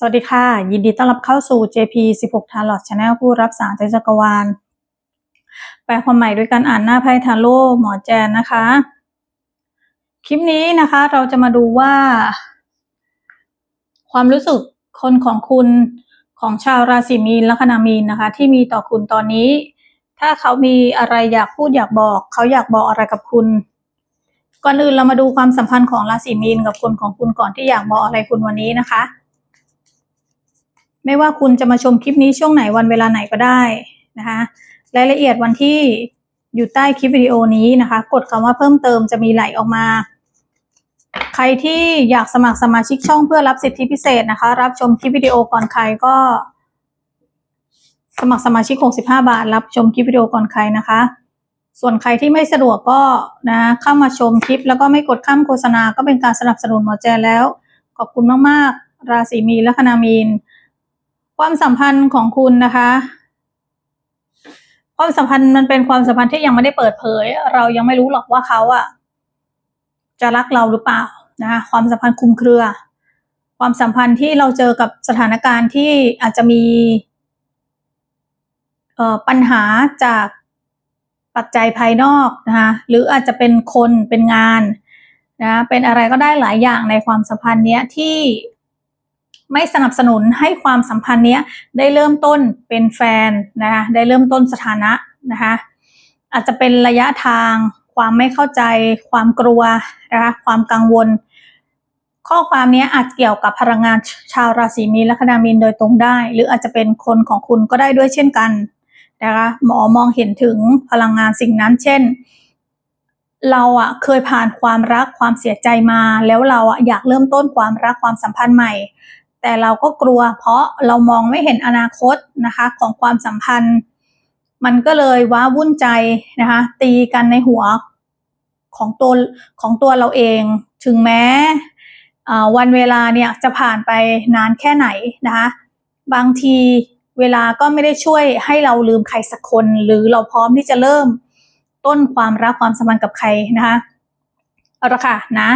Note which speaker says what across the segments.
Speaker 1: สวัสดีค่ะ ยินดีต้อนรับเข้าสู่ JP 16 Tarot Channel ผู้รับสารใจจักรวาล แปลความหมายด้วยการอ่านหน้าไพ่ทาโร่หมอแจนนะคะ คลิปนี้นะคะเราจะมาดูว่า ความรู้สึกคนของคุณของชาวราศีมีนลัคนามีนนะคะ ที่มีต่อคุณตอนนี้ ถ้าเขามีอะไรอยากพูดอยากบอก เขาอยากบอกอะไรกับคุณ ก่อนอื่นเรามาดูความสัมพันธ์ของราศีมีนกับคนของคุณก่อนที่อยากบอกอะไรคุณวันนี้นะคะ ไม่ว่าคุณจะมาชมคลิปนี้ช่วงไหนวันเวลาไหนก็ได้นะคะรายละเอียดวันที่อยู่ใต้คลิปวิดีโอนี้นะคะ กดคำว่าเพิ่มเติมจะมีไหลออกมา ใครที่อยากสมัครสมาชิกช่องเพื่อรับสิทธิพิเศษนะคะ รับชมคลิปวิดีโอก่อนใครก็ สมัครสมาชิก 65 บาท รับชมคลิปวิดีโอก่อนใครนะคะ ส่วนใครที่ไม่สะดวกก็นะเข้ามาชมคลิป แล้วก็ไม่กดข้ามโฆษณาก็เป็นการสนับสนุนหมอแจแล้ว ขอบคุณมากๆ ราศีมีนและคณามีน ความสัมพันธ์ของคุณนะคะ ความสัมพันธ์มันเป็นความสัมพันธ์ที่ยังไม่ได้เปิดเผย เรายังไม่รู้หรอกว่าเขาอะจะรักเราหรือเปล่านะคะความสัมพันธ์คุมเครือ ความสัมพันธ์ที่เราเจอกับสถานการณ์ที่อาจจะมีปัญหาจากปัจจัยภายนอกนะคะหรืออาจจะเป็นคนเป็นงานนะเป็นอะไรก็ได้หลายอย่างในความสัมพันธ์เนี้ยที่ ไม่สนับสนุนให้ความสัมพันธ์เนี้ยได้เริ่มต้นเป็นแฟนนะคะได้เริ่มต้นสถานะนะคะอาจจะเป็นระยะทางความไม่เข้าใจ ความกลัวนะคะความกังวล ข้อความนี้อาจเกี่ยวกับพลังงานชาวราศีมีนและคณามีนโดยตรงได้ หรืออาจจะเป็นคนของคุณก็ได้ด้วยเช่นกันนะคะหมอมองเห็นถึงพลังงานสิ่งนั้น เช่น เราอะเคยผ่านความรักความเสียใจมา แล้วเราอะอยากเริ่มต้นความรักความสัมพันธ์ใหม่ แต่เราก็กลัวเพราะเรามองไม่เห็นอนาคตนะคะของความสัมพันธ์ มันก็เลยว้าวุ่นใจนะคะตีกันในหัวของตัวของตัวเราเอง ถึงแม้วันเวลาเนี่ยจะผ่านไปนานแค่ไหนนะคะบางทีเวลาก็ไม่ได้ช่วยให้เราลืมใครสักคน หรือเราพร้อมที่จะเริ่มต้นความรักความสัมพันธ์กับใครนะคะเอาละค่ะนะ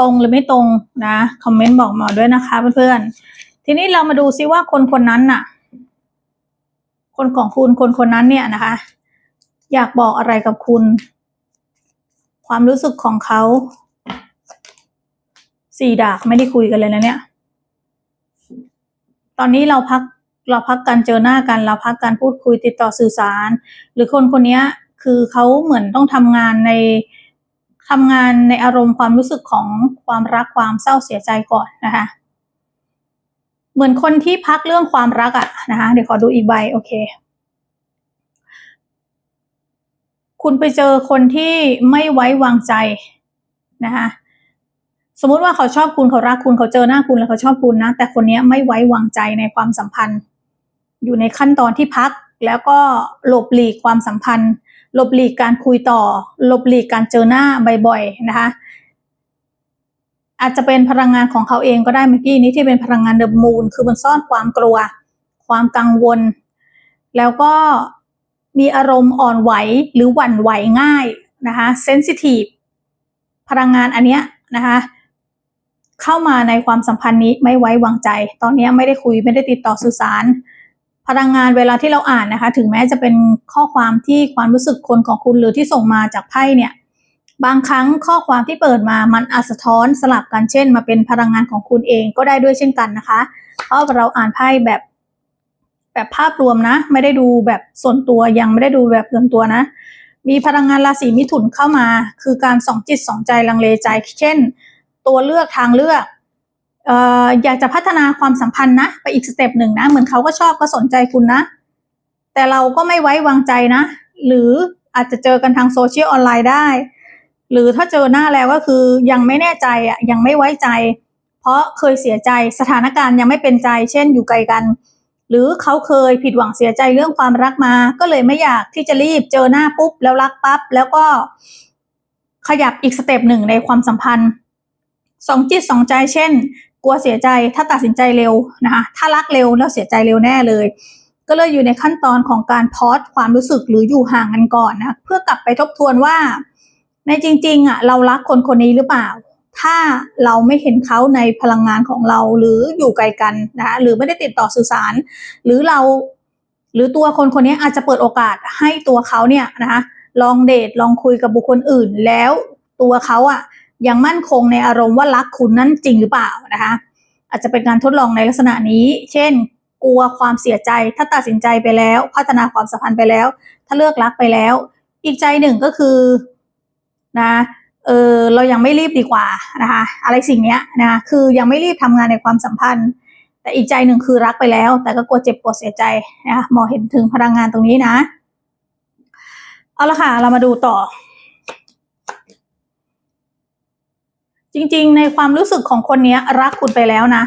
Speaker 1: ตรงหรือไม่ตรงนะคอมเมนต์บอกหมอด้วยนะคะเพื่อนๆทีนี้เรามาดูซิว่าคนคนนั้นน่ะ คนของคุณคนคนนั้นเนี่ยนะคะ อยากบอกอะไรกับคุณ ความรู้สึกของเขาสี่ดากไม่ได้คุยกันเลยนะเนี่ย ตอนนี้เราพักเราพักการเจอหน้ากัน เราพักการพูดคุยติดต่อสื่อสาร หรือคนคนนี้คือเขาเหมือนต้องทำงานใน ทำงานในอารมณ์ความรู้สึกของความรักความเศร้าเสียใจก่อนนะคะ เหมือนคนที่พักเรื่องความรักอะนะคะ เดี๋ยวขอดูอีกใบโอเค คุณไปเจอคนที่ไม่ไว้วางใจนะคะสมมุติว่าเขาชอบคุณเขารักคุณเขาเจอหน้าคุณแล้วเขาชอบคุณนะ แต่คนนี้ไม่ไว้วางใจในความสัมพันธ์ อยู่ในขั้นตอนที่พักแล้วก็หลบหลีกความสัมพันธ์ หลบหลีกการคุยต่อ หลบหลีกการเจอหน้าบ่อยๆนะคะ อาจจะเป็นพลังงานของเขาเองก็ได้เมื่อกี้นี้ที่เป็นพลังงานเดอะมูนคือมันซ่อนความกลัว ความกังวล แล้วก็มีอารมณ์อ่อนไหวหรือหวั่นไหวง่ายนะคะเซนซิทีฟพลังงานอันเนี้ยนะคะเข้ามาในความสัมพันธ์นี้ไม่ไว้วางใจ ตอนนี้ไม่ได้คุยไม่ได้ติดต่อสื่อสาร พลังงานเวลาที่เราอ่านนะคะ ถึงแม้จะเป็นข้อความที่ความรู้สึกคนของคุณหรือที่ส่งมาจากไพ่เนี่ย บางครั้งข้อความที่เปิดมามันอาจสะท้อนสลับกันเช่น มาเป็นพลังงานของคุณเองก็ได้ด้วยเช่นกันนะคะ เพราะเราอ่านไพ่แบบ แบบภาพรวมนะ ไม่ได้ดูแบบส่วนตัวยังไม่ได้ดูแบบส่วนตัวนะ มีพลังงานราศีมิถุนเข้ามา คือการสองจิตสองใจลังเลใจ เช่น ตัวเลือกทางเลือก อยากจะพัฒนาความสัมพันธ์นะ ไปอีกสเต็ปหนึ่งนะ เหมือนเขาก็ชอบก็สนใจคุณนะ แต่เราก็ไม่ไว้วางใจนะ หรืออาจจะเจอกันทางโซเชียลออนไลน์ได้ หรือถ้าเจอหน้าแล้วก็คือยังไม่แน่ใจอะยังไม่ไว้ใจ เพราะเคยเสียใจสถานการณ์ยังไม่เป็นใจ เช่นอยู่ไกลกัน หรือเขาเคยผิดหวังเสียใจเรื่องความรักมา ก็เลยไม่อยากที่จะรีบเจอหน้าปุ๊บแล้วรักปั๊บแล้วก็ขยับอีกสเต็ปหนึ่งในความสัมพันธ์สองจิตสองใจเช่น กลัวเสียใจถ้าตัดสินใจเร็วนะคะถ้ารักเร็วแล้วเสียใจเร็วแน่เลย ก็เลยอยู่ในขั้นตอนของการพอดความรู้สึกหรืออยู่ห่างกันก่อนนะเพื่อกลับไปทบทวนว่า ในจริงๆอะเรารักคนคนนี้หรือเปล่า ถ้าเราไม่เห็นเขาในพลังงานของเราหรืออยู่ไกลกันนะคะหรือไม่ได้ติดต่อสื่อสาร หรือเราหรือตัวคนคนนี้อาจจะเปิดโอกาสให้ตัวเขาเนี่ยนะคะลองเดทลองคุยกับบุคคลอื่นแล้วตัวเขาอะ ยังมั่นคงในอารมณ์ว่ารักคุณนั้นจริงหรือเปล่านะคะ อาจจะเป็นการทดลองในลักษณะนี้ เช่น กลัวความเสียใจถ้าตัดสินใจไปแล้ว พัฒนาความสัมพันธ์ไปแล้ว ถ้าเลือกรักไปแล้ว อีกใจหนึ่งก็คือนะเออเรายังไม่รีบดีกว่านะคะอะไรสิ่งเนี้ยนะคือยังไม่รีบทำงานในความสัมพันธ์ แต่อีกใจหนึ่งคือรักไปแล้ว แต่ก็กลัวเจ็บปวดเสียใจนะคะมองเห็นถึงพลังงานตรงนี้นะ เอาละค่ะ เรามาดูต่อ จริงๆ ในความรู้สึกของคนนี้รักคุณไปแล้วนะ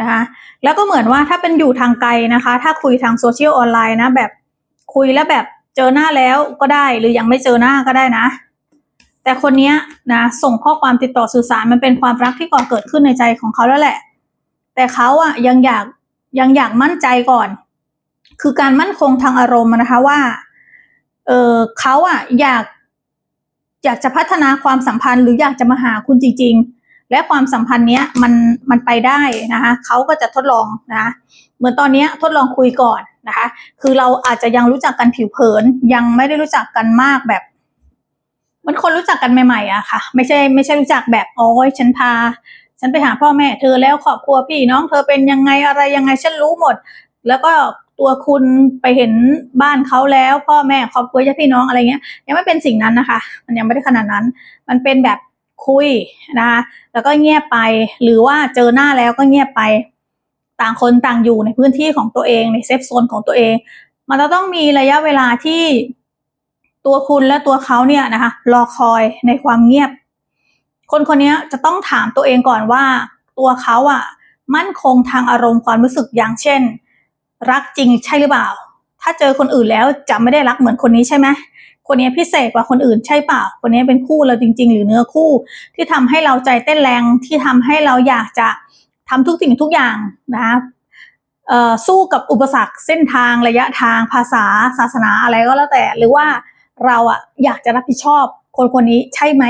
Speaker 1: นะคะแล้วก็เหมือนว่าถ้าเป็นอยู่ทางไกลนะคะ ถ้าคุยทางโซเชียลออนไลน์นะแบบคุยแล้วแบบเจอหน้าแล้วก็ได้หรือยังไม่เจอหน้าก็ได้นะ แต่คนนี้นะส่งข้อความติดต่อสื่อสารมันเป็นความรักที่ก่อเกิดขึ้นในใจของเขาแล้วแหละ แต่เขาอะยังอยากยังอยากมั่นใจก่อน คือการมั่นคงทางอารมณ์นะคะว่าเออเขาอะอยาก อยากจะพัฒนาความสัมพันธ์หรืออยากจะมาหาคุณจริง ๆ และความสัมพันธ์เนี้ยมันมันไปได้นะคะเขาก็จะทดลองนะเหมือนตอนเนี้ยทดลองคุยก่อนนะคะ คือเราอาจจะยังรู้จักกันผิวเผิน ยังไม่ได้รู้จักกันมากแบบมันคนรู้จักกันใหม่ๆอะค่ะ ไม่ใช่ไม่ใช่รู้จักแบบโอ้ยฉันพา ฉันไปหาพ่อแม่ เธอแล้วครอบครัวพี่น้องเธอเป็นยังไงอะไรยังไงฉันรู้หมด แล้วก็ ตัวคุณไปเห็นบ้านเขาแล้ว พ่อแม่ครอบครัวญาติพี่น้องอะไรเงี้ย ยังไม่เป็นสิ่งนั้นนะคะ มันยังไม่ได้ขนาดนั้น มันเป็นแบบคุยนะคะแล้วก็เงียบไปหรือว่าเจอหน้าแล้วก็เงียบไป ต่างคนต่างอยู่ในพื้นที่ของตัวเองในเซฟโซนของตัวเอง มันจะต้องมีระยะเวลาที่ตัวคุณและตัวเขาเนี่ยนะคะ รอคอยในความเงียบ คนคนนี้จะต้องถามตัวเองก่อนว่า ตัวเขาอะมั่นคงทางอารมณ์ความรู้สึกอย่างเช่น รักจริงใช่หรือเปล่า ถ้าเจอคนอื่นแล้วจะไม่ได้รักเหมือนคนนี้ใช่ไหมคนนี้พิเศษกว่าคนอื่นใช่เปล่า คนนี้เป็นคู่เราจริง ๆ หรือเนื้อคู่ ที่ทำให้เราใจเต้นแรงที่ทำให้เราอยากจะทำทุกสิ่งทุกอย่างนะคะสู้กับอุปสรรคเส้นทางระยะทางภาษาศาสนาอะไรก็แล้วแต่ หรือว่าเราอะอยากจะรับผิดชอบ คนคนนี้ใช่ไหม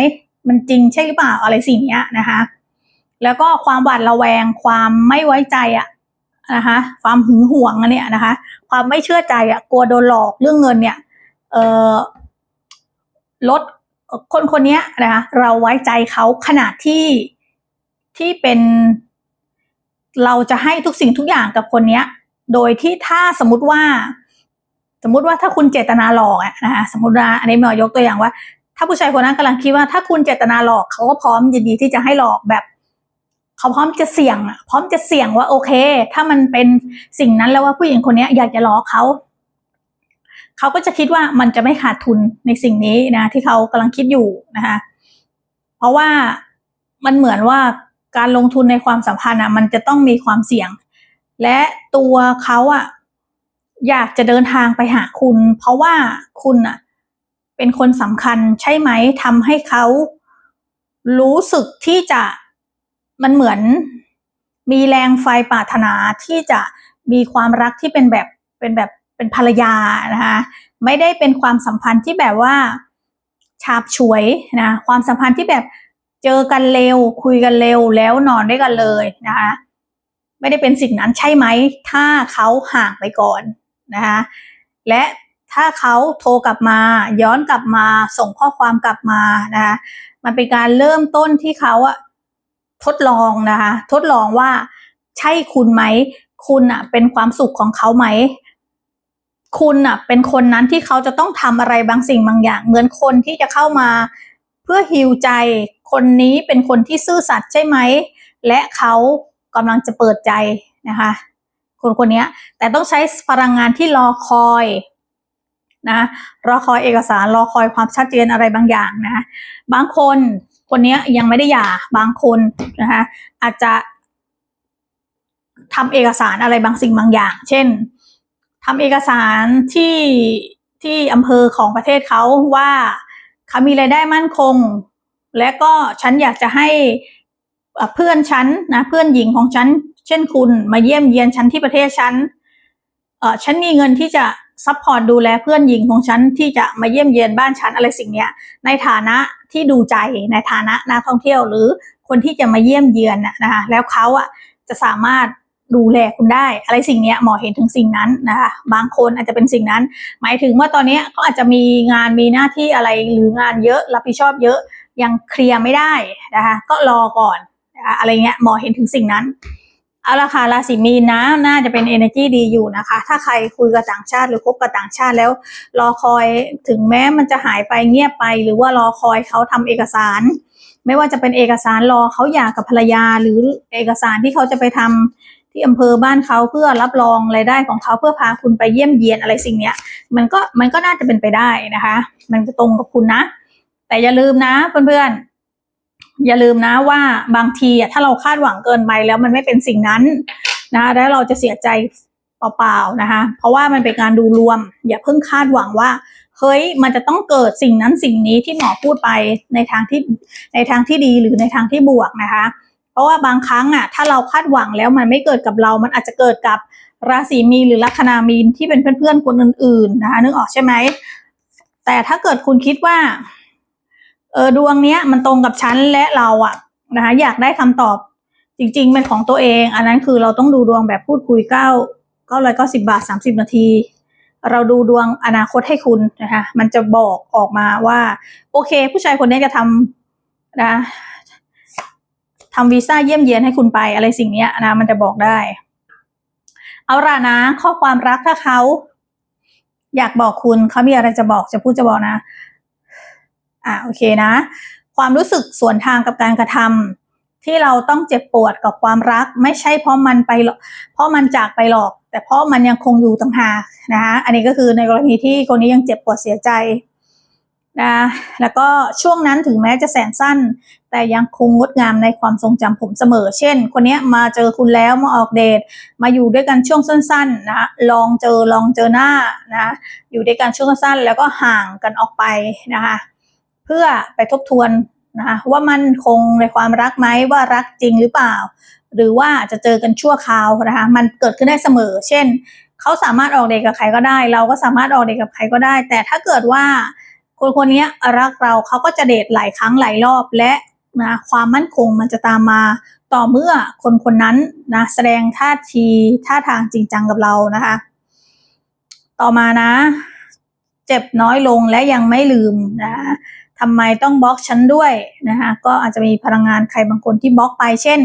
Speaker 1: มันจริงใช่หรือเปล่าอะไรสิ่งนี้นะคะ แล้วก็ความหวาดระแวงความไม่ไว้ใจอะ นะคะความหึงหวงอันเนี้ยนะคะ ความไม่เชื่อใจอะกลัวโดนหลอกเรื่องเงินเนี่ยเออลดคนคนนี้นะคะเราไว้ใจเขาขนาดที่ที่เป็น เราจะให้ทุกสิ่งทุกอย่างกับคนเนี้ย โดยที่ถ้าสมมติว่า สมมติว่าถ้าคุณเจตนาหลอกอะนะคะสมมติว่าอันนี้มายกตัวอย่างว่า ถ้าผู้ชายคนนั้นกำลังคิดว่าถ้าคุณเจตนาหลอกเขาก็พร้อมยินดีที่จะให้หลอกแบบ เขาพร้อมจะเสี่ยงอะพร้อมจะเสี่ยงว่าโอเค ถ้ามันเป็นสิ่งนั้นแล้วว่าผู้หญิงคนนี้อยากจะหลอกเขาเขาก็จะคิดว่ามันจะไม่ขาดทุนในสิ่งนี้นะที่เขากำลังคิดอยู่นะคะเพราะว่ามันเหมือนว่าการลงทุนในความสัมพันธ์อะมันจะต้องมีความเสี่ยง และตัวเขาอะอยากจะเดินทางไปหาคุณ เพราะว่าคุณอะเป็นคนสำคัญใช่ไหมทำให้เขารู้สึกที่จะ มันเหมือนมีแรงไฟปรารถนาที่จะมีความรักที่เป็นแบบเป็นแบบเป็นภรรยานะคะไม่ได้เป็นความสัมพันธ์ที่แบบว่าฉาบฉวยนะความสัมพันธ์ที่แบบเจอกันเร็ว คุยกันเร็วแล้วนอนด้วยกันเลยนะคะไม่ได้เป็นสิ่งนั้นใช่ไหม ถ้าเขาห่างไปก่อนนะคะและถ้าเขาโทรกลับมาย้อนกลับมาส่งข้อความกลับมานะคะมันเป็นการเริ่มต้นที่เขาอะ ทดลองนะคะ ทดลองว่าใช่คุณไหม คุณอะเป็นความสุขของเขาไหม คุณอะเป็นคนนั้นที่เขาจะต้องทำอะไรบางสิ่งบางอย่าง เหมือนคนที่จะเข้ามาเพื่อฮิวใจ คนนี้เป็นคนที่ซื่อสัตย์ใช่ไหม และเขากำลังจะเปิดใจนะคะ คนคนนี้แต่ต้องใช้พลังงานที่รอคอยนะรอคอยเอกสารรอคอยความชัดเจนอะไรบางอย่างนะ บางคน คนนี้ยังไม่ได้หย่าบางคนนะคะอาจจะทำเอกสารอะไรบางสิ่งบางอย่าง เช่นทำเอกสารที่ที่อำเภอของประเทศเขาว่าเขามีรายได้มั่นคง และก็ฉันอยากจะให้เพื่อนฉันนะเพื่อนหญิงของฉัน เช่นคุณมาเยี่ยมเยียนฉันที่ประเทศฉันเออฉันมีเงินที่จะ ซัพพอร์ตดูแลเพื่อนหญิงของฉันที่จะมาเยี่ยมเยียนบ้านฉันอะไรสิ่งเนี้ย ในฐานะที่ดูใจในฐานะนักท่องเที่ยวหรือคนที่จะมาเยี่ยมเยือนน่ะนะคะแล้วเขาอะจะสามารถดูแลคุณได้ อะไรสิ่งเนี้ยหมอเห็นถึงสิ่งนั้นนะคะบางคนอาจจะเป็นสิ่งนั้น หมายถึงว่าตอนนี้เขาอาจจะมีงานมีหน้าที่อะไรหรืองานเยอะรับผิดชอบเยอะยังเคลียร์ไม่ได้นะคะก็รอก่อนนะคะอะไรเงี้ยหมอเห็นถึงสิ่งนั้น เอาละค่ะราศีมีนนะน่าจะเป็น energy ดีอยู่นะคะ ถ้าใครคุยกับต่างชาติหรือคบกับต่างชาติแล้ว รอคอยถึงแม้มันจะหายไปเงียบไป หรือว่ารอคอยเขาทำเอกสาร ไม่ว่าจะเป็นเอกสารรอเขาหย่ากับภรรยา หรือเอกสารที่เขาจะไปทำที่อำเภอบ้านเขาเพื่อรับรองรายได้ของเขาเพื่อพาคุณไปเยี่ยมเยียนอะไรสิ่งเนี้ย มันก็มันก็น่าจะเป็นไปได้นะคะ มันจะตรงกับคุณนะ แต่อย่าลืมนะเพื่อนๆ อย่าลืมนะว่าบางทีถ้าเราคาดหวังเกินไปแล้วมันไม่เป็นสิ่งนั้นนะแล้วเราจะเสียใจเปล่าๆนะคะ เพราะว่ามันเป็นการดูรวม อย่าเพิ่งคาดหวังว่าเฮ้ยมันจะต้องเกิดสิ่งนั้นสิ่งนี้ที่หมอพูดไปในทางที่ในทางที่ดีหรือในทางที่บวกนะคะ เพราะว่าบางครั้งอะถ้าเราคาดหวังแล้วมันไม่เกิดกับเรา มันอาจจะเกิดกับราศีมีนหรือลัคนามีนที่เป็นเพื่อนๆคนอื่นๆนะคะนึกออกใช่ไหมแต่ถ้าเกิดคุณคิดว่า เออดวงเนี้ยมันตรงกับฉันและเราอะนะคะอยากได้คำตอบจริง ๆ เป็นของตัวเอง อันนั้นคือเราต้องดูดวงแบบพูดคุยเก้าเก้าร้อยเก้าสิบาทสามสิบนาที เราดูดวงอนาคตให้คุณนะคะมันจะบอกออกมาว่า โอเค ผู้ชายคนนี้จะทำนะทำวีซ่าเยี่ยมเยียนให้คุณไปอะไรสิ่งนี้นะมันจะบอกได้ เอาล่ะนะ ข้อความรักถ้าเขา อยากบอกคุณเขามีอะไรจะบอกจะพูดจะบอกนะ อ่าโอเคนะ ความรู้สึกสวนทางกับการกระทำที่เราต้องเจ็บปวดกับความรัก ไม่ใช่เพราะมันไปหรอกเพราะมันจากไปหรอก แต่เพราะมันยังคงอยู่ต่างหากนะคะอันนี้ก็คือในกรณีที่คนนี้ยังเจ็บปวดเสียใจนะแล้วก็ช่วงนั้นถึงแม้จะแสนสั้น แต่ยังคงงดงามในความทรงจำผมเสมอ เช่น คนนี้มาเจอคุณแล้วมาออกเดทมาอยู่ด้วยกันช่วงสั้นๆนะลองเจอลองเจอหน้านะอยู่ด้วยกันช่วงสั้นๆแล้วก็ห่างกันออกไปนะคะ เพื่อไปทบทวนนะคะว่ามันคงในความรักไหมว่ารักจริงหรือเปล่า หรือว่าจะเจอกันชั่วคราวนะคะมันเกิดขึ้นได้เสมอ เช่นเขาสามารถออกเดทกับใครก็ได้ เราก็สามารถออกเดทกับใครก็ได้ แต่ถ้าเกิดว่าคนคนนี้รักเราเขาก็จะเดทหลายครั้งหลายรอบและนะความมั่นคงมันจะตามมาต่อเมื่อคนคนนั้นนะแสดงท่าทีท่าทางจริงจังกับเรานะคะ ต่อมานะ เจ็บน้อยลงและยังไม่ลืมนะ ทำไมต้องบล็อกฉันด้วยนะคะก็อาจจะมีพลังงานใครบางคนที่บล็อกไปเช่น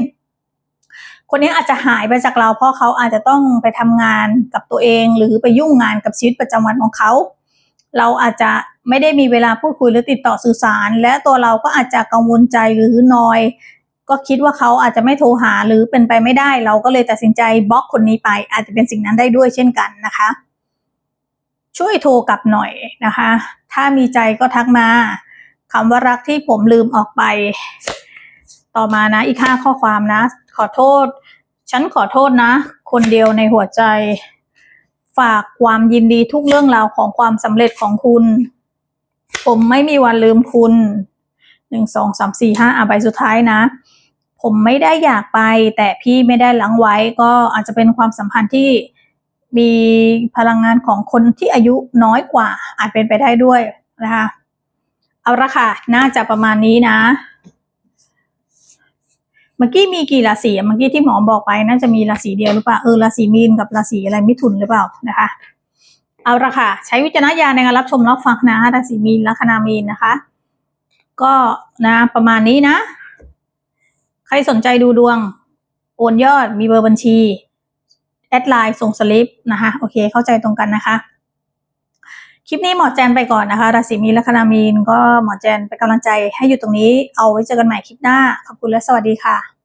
Speaker 1: คนนี้อาจจะหายไปจากเราเพราะเขาอาจจะต้องไปทำงานกับตัวเอง หรือไปยุ่งงานกับชีวิตประจำวันของเขาเราอาจจะไม่ได้มีเวลาพูดคุยหรือติดต่อสื่อสาร และตัวเราก็อาจจะกังวลใจหรือนอย ก็คิดว่าเขาอาจจะไม่โทรหาหรือเป็นไปไม่ได้ เราก็เลยตัดสินใจบล็อกคนนี้ไป อาจจะเป็นสิ่งนั้นได้ด้วยเช่นกันนะคะ ช่วยโทรกลับหน่อยนะคะ ถ้ามีใจก็ทักมา คำว่ารักที่ผมลืมออกไป ต่อมานะ อีกห้าข้อความนะ ขอโทษ ฉันขอโทษนะ คนเดียวในหัวใจ ฝากความยินดีทุกเรื่องราวของความสำเร็จของคุณ ผมไม่มีวันลืมคุณหนึ่งสองสามสี่ห้าอะใบสุดท้ายนะ ผมไม่ได้อยากไป แต่พี่ไม่ได้หลังไว้ก็อาจจะเป็นความสัมพันธ์ที่มีพลังงานของคนที่อายุน้อยกว่า อาจเป็นไปได้ด้วยนะคะ เอาละค่ะ น่าจะประมาณนี้นะ เมื่อกี้มีกี่ราศีเมื่อกี้ที่หมอบอกไปน่าจะมีราศีเดียวหรือเปล่าเออราศีมีนกับราศีอะไรมิถุนหรือเปล่านะคะ เอาละค่ะ ใช้วิจารณญาณในการรับชมรับฟังนะราศีมีนลัคนามีนนะคะ ก็นะประมาณนี้นะ ใครสนใจดูดวง โอนยอดมีเบอร์บัญชีแอดไลน์ส่งสลิปนะคะโอเคเข้าใจตรงกันนะคะ คลิปนี้หมอแจนไปก่อนนะคะ ราศีมีนและคณามีนก็หมอแจนเป็นกำลังใจให้อยู่ตรงนี้ เอาไว้เจอกันใหม่คลิปหน้า ขอบคุณและสวัสดีค่ะ